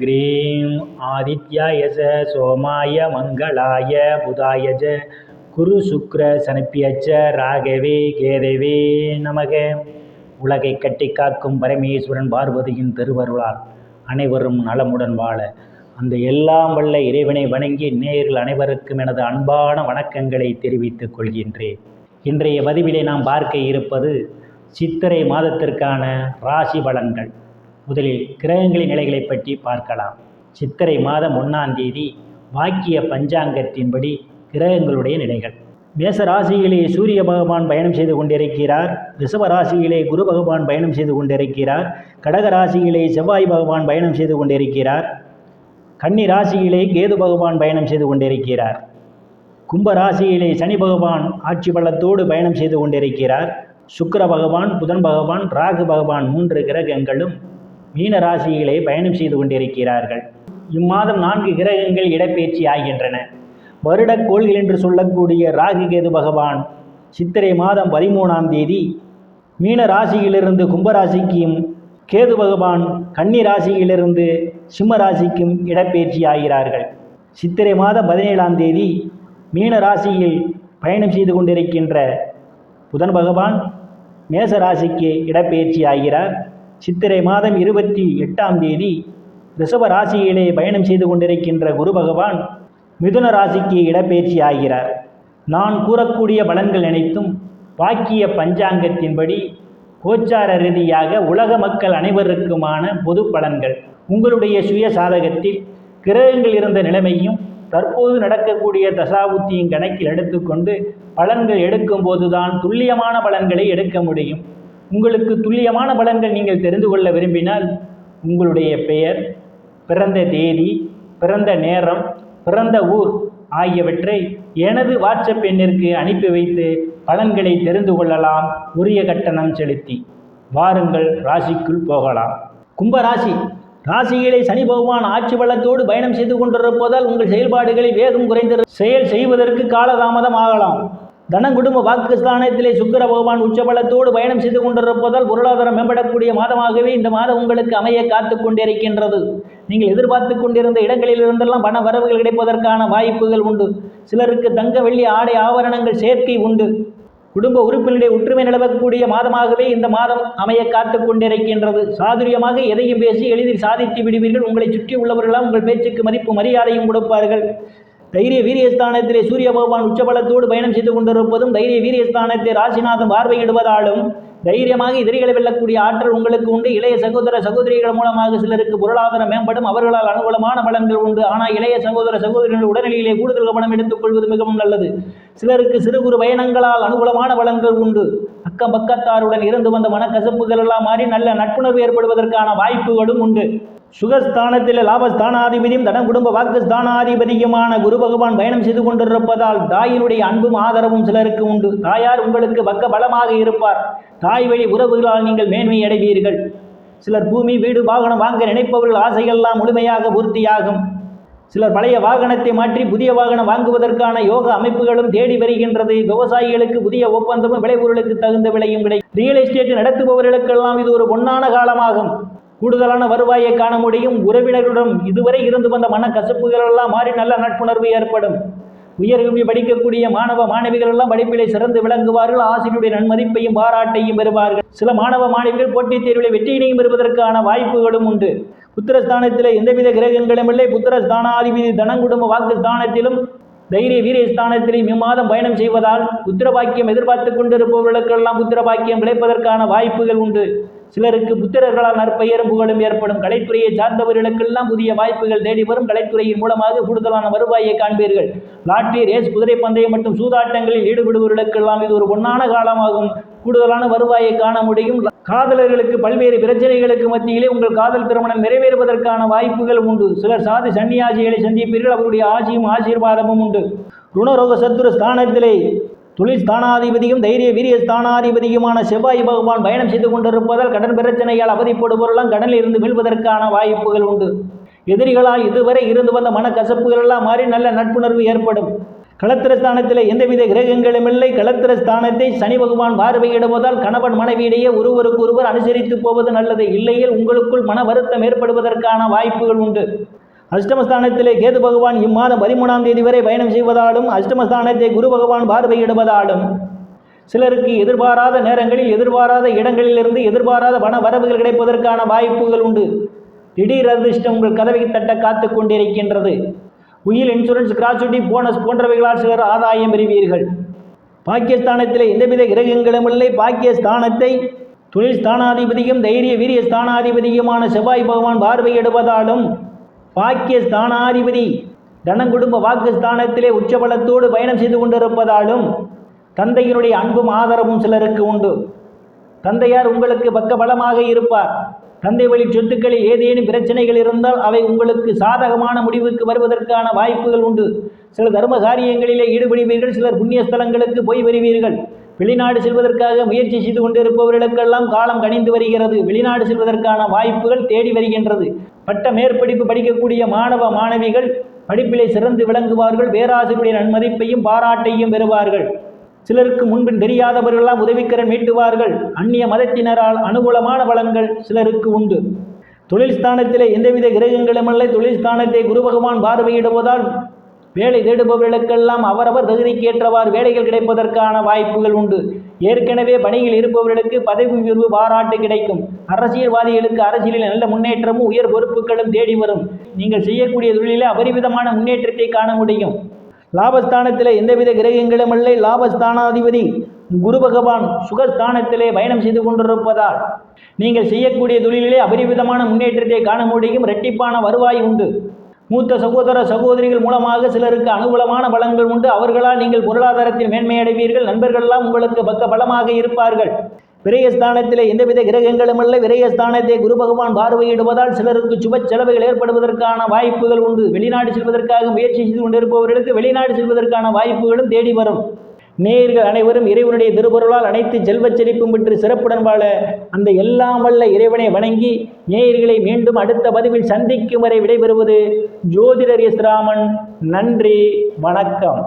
Cream ஆதித்யாய ச சோமாய மங்களாய புதாய ஜ குரு சுக்ர சனப்பியச்ச ராகவே கேதவே நமக. உலகை கட்டி காக்கும் பரமேஸ்வரன் பார்வதியின் திருவருளால் அனைவரும் நலமுடன் வாழ. அந்த எல்லாம் வல்ல இறைவனை வணங்கி நேயர்கள் அனைவருக்கும் எனது அன்பான வணக்கங்களை தெரிவித்துக் கொள்கின்றேன். இன்றைய பதிவிலே நாம் பார்க்க இருப்பது சித்திரை மாதத்திற்கான ராசி பலன்கள். முதலில் கிரகங்களின் நிலைகளை பற்றி பார்க்கலாம். சித்திரை மாதம் ஒன்றாம் தேதி வாக்கிய பஞ்சாங்கத்தின்படி கிரகங்களுடைய நிலைகள். மேச ராசியிலே சூரிய பகவான் பயணம் செய்து கொண்டிருக்கிறார். ரிஷப ராசியிலே குரு பகவான் பயணம் செய்து கொண்டிருக்கிறார். கடக ராசியிலே செவ்வாய் பகவான் பயணம் செய்து கொண்டிருக்கிறார். கன்னி ராசியிலே கேது பகவான் பயணம் செய்து கொண்டிருக்கிறார். கும்ப ராசியிலே சனி பகவான் ஆட்சி பலத்தோடு பயணம் செய்து கொண்டிருக்கிறார். சுக்கர பகவான் புதன் பகவான் ராகு பகவான் மூன்று கிரகங்களும் மீன ராசியிலே பயணம் செய்து கொண்டிருக்கிறார்கள். இம்மாதம் நான்கு கிரகங்கள் இடப்பெயர்ச்சி ஆகின்றன. வருடக் கோள்கள் என்று சொல்லக்கூடிய ராகு கேது பகவான் சித்திரை மாதம் பதிமூணாம் தேதி மீன ராசியிலிருந்து கும்பராசிக்கும் கேது பகவான் கன்னி ராசியிலிருந்து சிம்ம ராசிக்கும் இடப்பெயர்ச்சி ஆகிறார்கள். சித்திரை மாதம் பதினேழாம் தேதி மீன ராசியில் பயணம் செய்து கொண்டிருக்கின்ற புதன் பகவான் மேச ராசிக்கு இடப்பெயர்ச்சி ஆகிறார். சித்திரை மாதம் இருபத்தி எட்டாம் தேதி ரிஷப ராசியிலே பயணம் செய்து கொண்டிருக்கின்ற குரு பகவான் மிதுன ராசிக்கு இடப்பெயர்ச்சி ஆகிறார். நான் கூறக்கூடிய பலன்கள் அனைத்தும் வாக்கிய பஞ்சாங்கத்தின்படி கோச்சார ரீதியாக உலக மக்கள் அனைவருக்குமான பொது பலன்கள். உங்களுடைய சுய சாதகத்தில் கிரகங்கள் இருந்த நிலைமையும் தற்போது நடக்கக்கூடிய தசாபுத்தியும் கணக்கில் எடுத்துக்கொண்டு பலன்கள் எடுக்கும்போதுதான் துல்லியமான பலன்களை எடுக்க முடியும். உங்களுக்கு துல்லியமான பலன்கள் நீங்கள் தெரிந்து கொள்ள விரும்பினால் உங்களுடைய பெயர் பிறந்த தேதி பிறந்த நேரம் பிறந்த ஊர் ஆகியவற்றை எனது வாட்ஸ்அப் எண்ணிற்கு அனுப்பி வைத்து பலன்களை தெரிந்து கொள்ளலாம். உரிய கட்டணம் செலுத்தி வாருங்கள் ராசிக்குள் போகலாம். கும்பராசி ராசியிலே சனி பகவான் ஆட்சி பலத்தோடு பயணம் செய்து கொண்டிருப்பதால் உங்கள் செயல்பாடுகளை வேகம் குறைந்து செயல் செய்வதற்கு காலதாமதம் ஆகலாம். தன குடும்ப வாக்குஸ்தானத்திலே சுக்கர பகவான் உச்சபலத்தோடு பயணம் செய்து கொண்டிருப்பதால் பொருளாதாரம் மேம்படக்கூடிய மாதமாகவே இந்த மாதம் உங்களுக்கு அமைய காத்து கொண்டிருக்கின்றது. நீங்கள் எதிர்பார்த்து கொண்டிருந்த இடங்களில் இருந்தெல்லாம் பண வரவுகள் கிடைப்பதற்கான வாய்ப்புகள் உண்டு. சிலருக்கு தங்க வெள்ளி ஆடை ஆபரணங்கள் சேர்க்கை உண்டு. குடும்ப உறுப்பினருடைய ஒற்றுமை நிலவக்கூடிய மாதமாகவே இந்த மாதம் அமைய காத்து கொண்டிருக்கின்றது. சாதுரியமாக எதையும் பேசி எளிதில் சாதித்து விடுவீர்கள். உங்களை சுற்றி உள்ளவர்களால் உங்கள் பேச்சுக்கு மதிப்பு மரியாதையும் கொடுப்பார்கள். தைரிய வீரியஸ்தானத்திலே சூரிய பகவான் உச்சபலத்தோடு பயணம் செய்து கொண்டிருப்பதும் தைரிய வீரியஸ்தானத்தை ராசிநாதன் பார்வையிடுவதாலும் தைரியமாக எதிரிகளை வெல்லக்கூடிய ஆற்றல் உங்களுக்கு உண்டு. இளைய சகோதர சகோதரிகள் மூலமாக சிலருக்கு பொருளாதாரம் மேம்படும். அவர்களால் அனுகூலமான பலன்கள் உண்டு. ஆனால் இளைய சகோதர சகோதரிகள் உடல்நிலையிலே கூடுதல் கவனம் எடுத்துக்கொள்வது மிகவும் நல்லது. சிலருக்கு சிறு குறு பயணங்களால் அனுகூலமான பலன்கள் உண்டு. அக்கம் பக்கத்தாருடன் இருந்து வந்த மனக்கசப்புகள் எல்லாம் மாறி நல்ல நட்புணர்வு ஏற்படுவதற்கான வாய்ப்புகளும் உண்டு. சுகஸ்தானத்தில் லாபஸ்தானாதிபதியும் தன குடும்ப வாக்குஸ்தானாதிபதியுமான குரு பகவான் பயணம் செய்து கொண்டிருப்பதால் தாயினுடைய அன்பும் ஆதரவும் சிலருக்கு உண்டு. தாயார் உங்களுக்கு பக்க பலமாக இருப்பார். தாய் வழி உறவுகளால் நீங்கள் மேன்மை அடைவீர்கள். சிலர் பூமி வீடு வாகனம் வாங்க நினைப்பவர்கள் ஆசையெல்லாம் முழுமையாக பூர்த்தியாகும். சிலர் பழைய வாகனத்தை மாற்றி புதிய வாகனம் வாங்குவதற்கான யோக அமைப்புகளும் தேடி வருகின்றது. விவசாயிகளுக்கு புதிய ஒப்பந்தமும் விளைபொருளுக்கு தகுந்த விலையும் கிடைக்கும் ரியல் எஸ்டேட் நடத்துபவர்களுக்கெல்லாம் இது ஒரு பொன்னான காலமாகும். கூடுதலான வருவாயை காண முடியும். உறவினர்களுடன் இதுவரை இருந்து வந்த மன கசப்புகள் எல்லாம் மாறி நல்ல நட்புணர்வு ஏற்படும். உயர்கல்வி படிக்கக்கூடிய மாணவ மாணவிகள் எல்லாம் படிப்பிலே சிறந்து விளங்குவார்கள். ஆசிரியருடைய நன்மதிப்பையும் பாராட்டையும் பெறுவார்கள். சில மாணவ மாணவிகள் போட்டித் தேர்வில் வெற்றியினையும் பெறுவதற்கான வாய்ப்புகளும் உண்டு. புத்திரஸ்தானத்தில் எந்தவித கிரகங்களும் இல்லை. புத்திரஸ்தானாதிபதி தனங்குடும்ப வாக்குஸ்தானத்திலும் தைரிய வீரிய ஸ்தானத்திலும் இம்மாதம் பயணம் செய்வதால் புத்திரபாக்கியம் எதிர்பார்த்து கொண்டிருப்பவர்களுக்கெல்லாம் புத்திரபாக்கியம் கிடைப்பதற்கான வாய்ப்புகள் உண்டு. சிலருக்கு புத்திரர்களால் நற்பெயரும் புகழும் ஏற்படும் கலைத்துறையை சார்ந்தவர்களுக்கெல்லாம் புதிய வாய்ப்புகள் தேடி வரும் கலைத்துறையின் மூலமாக கூடுதலான வருவாயை காண்பீர்கள். லாட்டரி ரேஸ் குதிரை பந்தயம் மற்றும் சூதாட்டங்களில் ஈடுபடுபவர்களுக்கெல்லாம் இது ஒரு பொன்னான காலமாகும். கூடுதலான வருவாயை காண முடியும். காதலர்களுக்கு பல்வேறு பிரச்சனைகளுக்கு மத்தியிலே உங்கள் காதல் திருமணம் நிறைவேறுவதற்கான வாய்ப்புகள் உண்டு. சிலர் சாதி சன்னியாசிகளை சந்திப்பீர்கள். அவருடைய ஆசியும் ஆசீர்வாதமும் உண்டு. ருணரோக சத்துரு ஸ்தானத்திலே தொழில் ஸ்தானாதிபதியும் தைரிய வீரிய ஸ்தானாதிபதியுமான செவ்வாய் பகவான் பயணம் செய்து கொண்டிருப்பதால் கடன் பிரச்சனையால் அவதிப்படுபவரெல்லாம் கடனில் இருந்து மீள்வதற்கான வாய்ப்புகள் உண்டு. எதிரிகளால் இதுவரை இருந்து வந்த மனக்கசப்புகள் எல்லாம் மாறி நல்ல நட்புணர்வு ஏற்படும். களத்திரஸ்தானத்தில் எந்தவித கிரகங்களும் இல்லை. களத்திரஸ்தானத்தை சனி பகவான் பார்வையிடுவதால் கணவன் மனைவியிடையே ஒருவருக்கு ஒருவர் அனுசரித்து போவது நல்லது. இல்லையில் உங்களுக்குள் மன வருத்தம் ஏற்படுவதற்கான வாய்ப்புகள் உண்டு. அஷ்டமஸ்தானத்திலே கேது பகவான் இம்மாதம் பதிமூணாம் தேதி வரை பயணம் செய்வதாலும் அஷ்டமஸ்தானத்தை குரு பகவான் பார்வையிடுவதாலும் சிலருக்கு எதிர்பாராத நேரங்களில் எதிர்பாராத இடங்களிலிருந்து எதிர்பாராத பண வரவுகள் கிடைப்பதற்கான வாய்ப்புகள் உண்டு. திடீர் அதிர்ஷ்டம் உங்கள் கதவை தட்ட காத்து கொண்டிருக்கின்றது. உயில் இன்சூரன்ஸ் கிராச்சுட்டி போனஸ் போன்றவைகளால் சிலர் ஆதாயம் பெறுவீர்கள். பாகிஸ்தானத்தில் எந்தவித கிரகங்களும் இல்லை. பாகிஸ்தானத்தை தொழில் ஸ்தானாதிபதியும் தைரிய வீரிய ஸ்தானாதிபதியுமான செவ்வாய் பகவான் பார்வையிடுவதாலும் பாக்கிய ஸ்தானாதிபதி தனங்குடும்ப வாக்குஸ்தானத்திலே உச்சபலத்தோடு பயணம் செய்து கொண்டிருப்பதாலும் தந்தையினுடைய அன்பும் ஆதரவும் சிலருக்கு உண்டு. தந்தையார் உங்களுக்கு பக்க பலமாக இருப்பார். தந்தை வழி சொத்துக்களில் ஏதேனும் பிரச்சனைகள் இருந்தால் அவை உங்களுக்கு சாதகமான முடிவுக்கு வருவதற்கான வாய்ப்புகள் உண்டு. சில தர்ம காரியங்களிலே ஈடுபடுவீர்கள் சிலர் புண்ணிய ஸ்தலங்களுக்கு போய் வருவீர்கள். வெளிநாடு செல்வதற்காக முயற்சி செய்து கொண்டிருப்பவர்களுக்கெல்லாம் காலம் கணிந்து வருகிறது. வெளிநாடு செல்வதற்கான வாய்ப்புகள் தேடி வருகின்றது. பட்ட மேற்படிப்பு படிக்கக்கூடிய மாணவ மாணவிகள் படிப்பிலே சிறந்து விளங்குவார்கள். பேராசிரியருடைய நன்மதிப்பையும் பாராட்டையும் பெறுவார்கள். சிலருக்கு முன்பின் தெரியாதவர்களெல்லாம் உதவிக்கரன் மீட்டுவார்கள். அந்நிய மதத்தினரால் அனுகூலமான பலன்கள் சிலருக்கு உண்டு. தொழில் ஸ்தானத்திலே எந்தவித கிரகங்களுமில்லை. தொழில் ஸ்தானத்தை குரு பகவான் பார்வையிடுவதால் வேலை தேடுபவர்களுக்கெல்லாம் அவரவர் தகுதிக்கு ஏற்றவாறு வேலைகள் கிடைப்பதற்கான வாய்ப்புகள் உண்டு. ஏற்கனவே பணியில் இருப்பவர்களுக்கு பதவி உயர்வு பாராட்டு கிடைக்கும். அரசியல்வாதிகளுக்கு அரசியலில் நல்ல முன்னேற்றமும் உயர் பொறுப்புகளும் தேடி வரும். நீங்கள் செய்யக்கூடிய தொழிலில் அபரிவிதமான முன்னேற்றத்தை காண முடியும். லாபஸ்தானத்தில் எந்தவித கிரகங்களும் இல்லை. லாபஸ்தானாதிபதி குரு பகவான் சுகஸ்தானத்திலே பயணம் செய்து கொண்டிருப்பதால் நீங்கள் செய்யக்கூடிய தொழிலிலே அபரிவிதமான முன்னேற்றத்தை காண முடியும். இரட்டிப்பான வருவாய் உண்டு. மூத்த சகோதர சகோதரிகள் மூலமாக சிலருக்கு அனுகூலமான பலன்கள் உண்டு. அவர்களால் நீங்கள் பொருளாதாரத்தில் மேன்மையடைவீர்கள். நண்பர்களெல்லாம் உங்களுக்கு பக்க பலமாக இருப்பார்கள். விரயஸ்தானத்திலே எந்தவித கிரகங்களும் இல்லை. விரயஸ்தானத்தை குரு பகவான் பார்வையிடுவதால் சிலருக்கு சுப செலவுகள் ஏற்படுவதற்கான வாய்ப்புகள் உண்டு. வெளிநாடு செல்வதற்காக முயற்சி செய்து கொண்டிருப்பவர்களுக்கு வெளிநாடு செல்வதற்கான வாய்ப்புகளும் தேடி வரும். நேயர்கள் அனைவரும் இறைவனுடைய திருப்பொருளால் அனைத்து செல்வச் செழிப்பும் பெற்று சிறப்புடன் வாழ அந்த எல்லாம் வல்ல இறைவனை வணங்கி நேயர்களை மீண்டும் அடுத்த பதிவில் சந்திக்கும் வரை விடைபெறுவது ஜோதிடர் எஸ் ராமன். நன்றி வணக்கம்.